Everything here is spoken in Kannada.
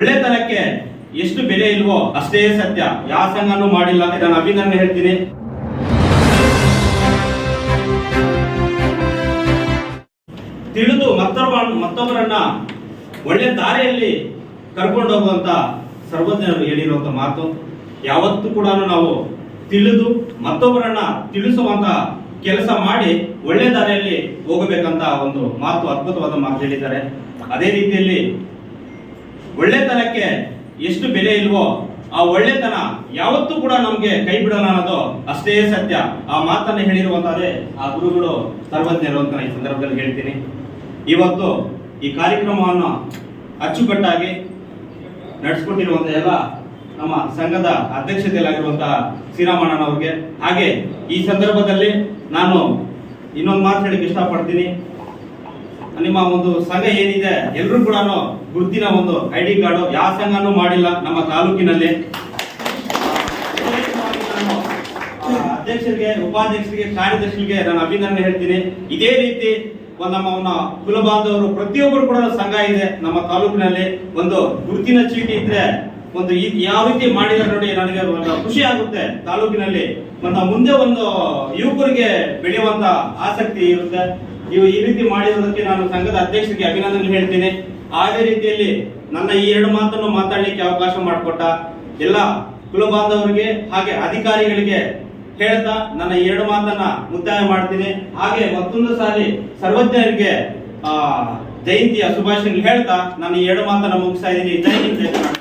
ಒಳ್ಳೆತನಕ್ಕೆ ಎಷ್ಟು ಬೆಲೆ ಇಲ್ವೋ ಅಷ್ಟೇ ಸತ್ಯ. ಯಾವ ಸಂಘನೂ ಮಾಡಿಲ್ಲ ನಾನು ಅಭಿನಂದನೆ ಹೇಳ್ತೀನಿ. ತಿಳಿದು ಮತ್ತೊಬ್ಬ ಮತ್ತೊಬ್ಬರನ್ನ ಒಳ್ಳೆ ದಾರಿಯಲ್ಲಿ ಕರ್ಕೊಂಡು ಹೋಗುವಂತ ಸರ್ವಜ್ಞರು ಹೇಳಿರುವಂತ ಮಾತು, ಯಾವತ್ತೂ ಕೂಡ ನಾವು ತಿಳಿದು ಮತ್ತೊಬ್ಬರನ್ನ ತಿಳಿಸುವಂತ ಕೆಲಸ ಮಾಡಿ ಒಳ್ಳೆ ದಾರಿಯಲ್ಲಿ ಹೋಗಬೇಕಂತ ಒಂದು ಮಾತು ಅದ್ಭುತವಾದ ಮಾತು ಹೇಳಿದ್ದಾರೆ. ಅದೇ ರೀತಿಯಲ್ಲಿ ಒಳ್ಳೆತನಕ್ಕೆ ಎಷ್ಟು ಬೆಲೆ ಇಲ್ವೋ ಆ ಒಳ್ಳೆತನ ಯಾವತ್ತೂ ಕೂಡ ನಮ್ಗೆ ಕೈ ಬಿಡೋಣ ಅನ್ನೋದು ಅಷ್ಟೇ ಸತ್ಯ. ಆ ಮಾತನ್ನ ಹೇಳಿರುವಂತಾದ್ರೆ ಆ ಗುರುಗಳು ಸರ್ವಜ್ಞರು ಅಂತ ಈ ಸಂದರ್ಭದಲ್ಲಿ ಹೇಳ್ತೀನಿ. ಇವತ್ತು ಈ ಕಾರ್ಯಕ್ರಮವನ್ನು ಅಚ್ಚುಕಟ್ಟಾಗಿ ನಡೆಸ್ಕೊಟ್ಟಿರುವಂತ ಎಲ್ಲ ನಮ್ಮ ಸಂಘದ ಅಧ್ಯಕ್ಷತೆಯಲ್ಲಾಗಿರುವಂತಹ ಶ್ರೀರಾಮಣ್ಣನವ್ರಿಗೆ ಹಾಗೆ ಈ ಸಂದರ್ಭದಲ್ಲಿ ನಾನು ಇನ್ನೊಂದು ಮಾತು ಹೇಳಿಕ್ಕೆ ಇಷ್ಟಪಡ್ತೀನಿ. ನಿಮ್ಮ ಒಂದು ಸಂಘ ಏನಿದೆ ಎಲ್ಲರೂ ಕೂಡ ಗುರುತಿನ ಒಂದು ಐ ಡಿ ಕಾರ್ಡು ಯಾವ ಸಂಘನೂ ಮಾಡಿಲ್ಲ ನಮ್ಮ ತಾಲೂಕಿನಲ್ಲಿ. ಅಧ್ಯಕ್ಷರಿಗೆ, ಉಪಾಧ್ಯಕ್ಷರಿಗೆ ಕಾರ್ಯದರ್ಶಿಗೆ ನಾನು ಅಭಿನಂದನೆ ಹೇಳ್ತೀನಿ. ಇದೇ ರೀತಿ ನಮ್ಮ ಒಂದು ಕುಲ ಬಾಂಧವರು ಪ್ರತಿಯೊಬ್ಬರು ಕೂಡ ಸಂಘ ಇದೆ ನಮ್ಮ ತಾಲೂಕಿನಲ್ಲಿ. ಒಂದು ಗುರುತಿನ ಚೀಟಿ ಇದ್ರೆ ಒಂದು ಯಾವ ರೀತಿ ಮಾಡಿದ್ರೆ ನೋಡಿ ನನಗೆ ಒಂದು ಖುಷಿ ಆಗುತ್ತೆ ತಾಲೂಕಿನಲ್ಲಿ. ಮುಂದೆ ಒಂದು ಯುವಕರಿಗೆ ಬೆಳೆಯುವಂತ ಆಸಕ್ತಿ ಇರುತ್ತೆ. ನೀವು ಈ ರೀತಿ ಮಾಡಿರೋದಕ್ಕೆ ನಾನು ಸಂಘದ ಅಧ್ಯಕ್ಷರಿಗೆ ಅಭಿನಂದನೆ ಹೇಳ್ತೇನೆ. ಅದೇ ರೀತಿಯಲ್ಲಿ ನನ್ನ ಈ ಎರಡು ಮಾತನ್ನು ಮಾತಾಡಲಿಕ್ಕೆ ಅವಕಾಶ ಮಾಡಿಕೊಟ್ಟ ಎಲ್ಲ ಕುಲ ಬಾಂಧವರಿಗೆ ಹಾಗೆ ಅಧಿಕಾರಿಗಳಿಗೆ ಹೇಳ್ತಾ ನನ್ನ ಎರಡು ಮಾತನ್ನ ಮುಕ್ತಾಯ ಮಾಡ್ತೀನಿ. ಹಾಗೆ ಮತ್ತೊಂದು ಸಾರಿ ಸರ್ವಜ್ಞರಿಗೆ ಜಯಂತಿಯ ಶುಭಾಶಯಗಳು ಹೇಳ್ತಾ ನಾನು ಎರಡು ಮಾತನ್ನ ಮುಗಿಸ್ತಾ ಇದ್ದೀನಿ. ಜಯಂತಿ